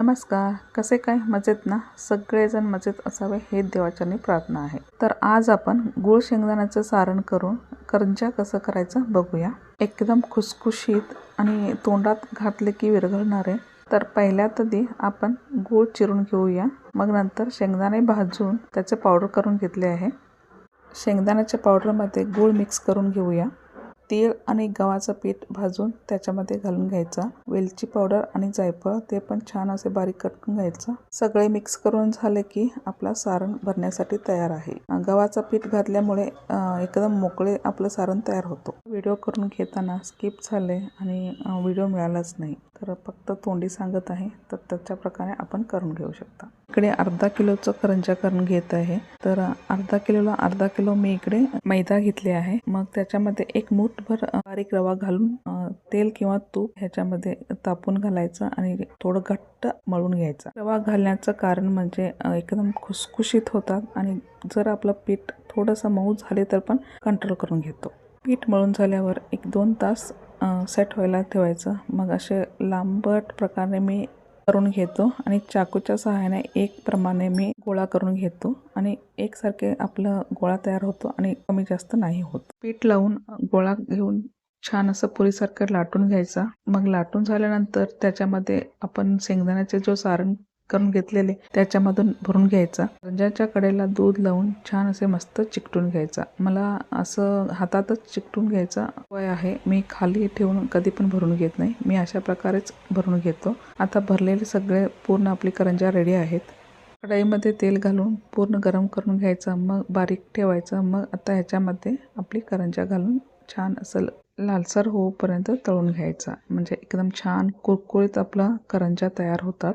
नमस्कार. कसे काय? मजेत ना? सगळेजण मजेत असावे हे देवाच्यानी प्रार्थना आहे. तर आज आपण गुळ शेंगदाण्याचं सारण करून करंजा कसं करायचं बघूया. एकदम खुसखुशीत आणि तोंडात घातले की विरघळणारे. तर पहिल्यात आधी आपण गूळ चिरून घेऊया. मग नंतर शेंगदाणे भाजून त्याचे पावडर करून घेतले आहे. शेंगदाण्याच्या पावडरमध्ये गूळ मिक्स करून घेऊया. तीळ आणि गव्हाचं पीठ भाजून त्याच्यामध्ये घालून घ्यायचा. वेलची पावडर आणि जायफळ ते पण छान असे बारीक करून घ्यायचं. सगळे मिक्स करून झाले की आपला सारण भरण्यासाठी तयार आहे. गव्हाचं पीठ घातल्यामुळे एकदम मोकळे आपलं सारण तयार होतो. व्हिडिओ करून घेताना स्किप झाले आणि व्हिडिओ मिळालाच नाही. तर फक्त तोंडी सांगत आहे तर त्याच्या प्रकारे आपण करून घेऊ शकता. इकडे अर्धा किलोचं करंजा करून घेत आहे. तर अर्धा किलोला अर्धा किलो मी इकडे मैदा घेतले आहे. मग त्याच्यामध्ये एक मूठ अ, बारीक रवा घालून तेल किंवा तूप ह्याच्यामध्ये तापून घालायचं आणि थोडं घट्ट मळून घ्यायचं. रवा घालण्याचं कारण म्हणजे एकदम खुसखुशीत होतात आणि जर आपलं पीठ थोडंसं मऊ झाले तर पण कंट्रोल करून घेतो. पीठ मळून झाल्यावर एक दोन तास सेट व्हायला ठेवायचं. मग असे लांबट प्रकारे मी करून घेतो आणि चाकूच्या सहाय्याने एक प्रमाणे मी गोळा करून घेतो आणि एकसारखे आपलं गोळा तयार होतो आणि कमी जास्त नाही होत. पीठ लावून गोळा घेऊन छान असं पुरीसारखं लाटून घ्यायचा. मग लाटून झाल्यानंतर त्याच्यामध्ये आपण शेंगदाण्याचे जो सारण करून घेतलेले त्याच्यामधून भरून घ्यायचा. रंजाच्या कडेला दूध लावून छान असे मस्त चिकटून घ्यायचा. मला असं हातातच चिकटून घ्यायचा वय आहे. मी खाली ठेवून कधी पण भरून घेत नाही. मी अशा प्रकारेच भरून घेतो. आता भरलेले सगळे पूर्ण आपली करंजा रेडी आहेत. कढईमध्ये तेल घालून पूर्ण गरम करून घ्यायचं. मग बारीक ठेवायचं. मग आता ह्याच्यामध्ये आपली करंजा घालून छान असं लालसर होऊपर्यंत तळून घ्यायचा. म्हणजे एकदम छान कुरकुरीत आपला करंजा तयार होतात.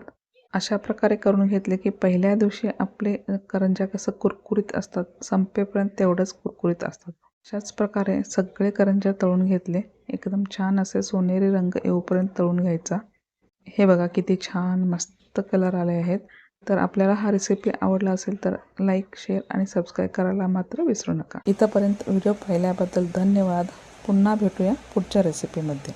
अशा प्रकारे करून घेतले की पहिल्या दिवशी आपले करंजा कसं कुरकुरीत असतात संपेपर्यंत तेवढंच कुरकुरीत असतात. अशाच प्रकारे सगळे करंजा तळून घेतले. एकदम छान असे सोनेरी रंग येऊपर्यंत तळून घ्यायचा. हे बघा किती छान मस्त कलर आले आहेत. तर आपल्याला हा रेसिपी आवडला असेल तर लाईक शेअर आणि सबस्क्राईब करायला मात्र विसरू नका. इथंपर्यंत व्हिडिओ पाहिल्याबद्दल धन्यवाद. पुन्हा भेटूया पुढच्या रेसिपीमध्ये